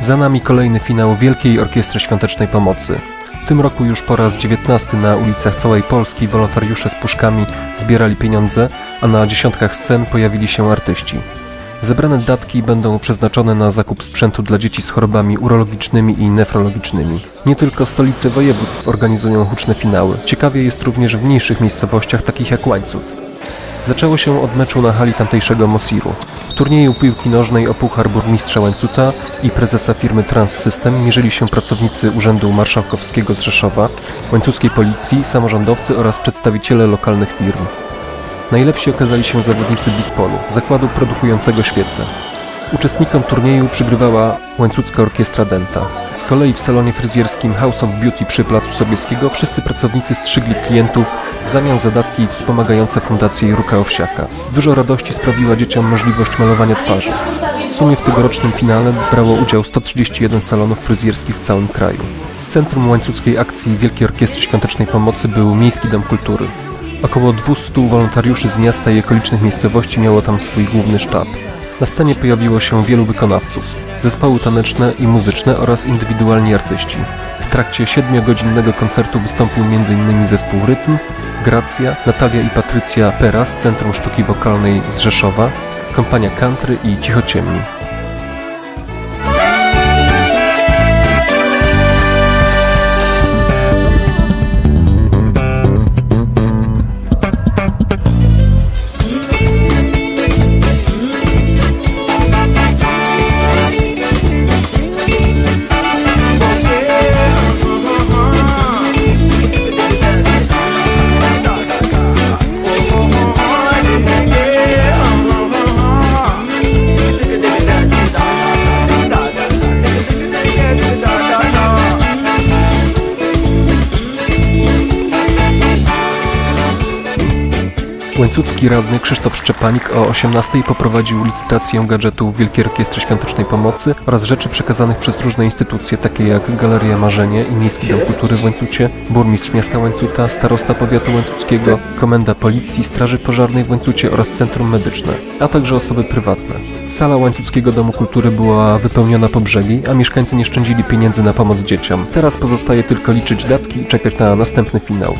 Za nami kolejny finał Wielkiej Orkiestry Świątecznej Pomocy. W tym roku już po raz 19 na ulicach całej Polski wolontariusze z puszkami zbierali pieniądze, a na dziesiątkach scen pojawili się artyści. Zebrane datki będą przeznaczone na zakup sprzętu dla dzieci z chorobami urologicznymi i nefrologicznymi. Nie tylko stolice województw organizują huczne finały. Ciekawie jest również w mniejszych miejscowościach takich jak Łańcut. Zaczęło się od meczu na hali tamtejszego Mosiru. Turnieju piłki nożnej o puchar burmistrza Łańcuta i prezesa firmy Transsystem mierzyli się pracownicy Urzędu Marszałkowskiego z Rzeszowa, łańcuckiej policji, samorządowcy oraz przedstawiciele lokalnych firm. Najlepsi okazali się zawodnicy Bispolu, zakładu produkującego świece. Uczestnikom turnieju przygrywała łańcucka orkiestra Denta. Z kolei w salonie fryzjerskim House of Beauty przy Placu Sobieskiego wszyscy pracownicy strzygli klientów w zamian za datki wspomagające Fundację Juruka Owsiaka. Dużo radości sprawiła dzieciom możliwość malowania twarzy. W sumie w tegorocznym finale brało udział 131 salonów fryzjerskich w całym kraju. Centrum łańcuckiej akcji Wielkiej Orkiestry Świątecznej Pomocy był Miejski Dom Kultury. Około 200 wolontariuszy z miasta i okolicznych miejscowości miało tam swój główny sztab. Na scenie pojawiło się wielu wykonawców, zespoły taneczne i muzyczne oraz indywidualni artyści. W trakcie siedmiogodzinnego koncertu wystąpił m.in. zespół Rytm, Gracja, Natalia i Patrycja Pera z Centrum Sztuki Wokalnej z Rzeszowa, kompania Country i Cichociemni. Łańcucki radny Krzysztof Szczepanik o 18 poprowadził licytację gadżetów Wielkiej Orkiestry Świątecznej Pomocy oraz rzeczy przekazanych przez różne instytucje, takie jak Galeria Marzenie i Miejski Dom Kultury w Łańcucie, Burmistrz Miasta Łańcuta, Starosta Powiatu Łańcuckiego, Komenda Policji, Straży Pożarnej w Łańcucie oraz Centrum Medyczne, a także osoby prywatne. Sala Łańcuckiego Domu Kultury była wypełniona po brzegi, a mieszkańcy nie szczędzili pieniędzy na pomoc dzieciom. Teraz pozostaje tylko liczyć datki i czekać na następny finał.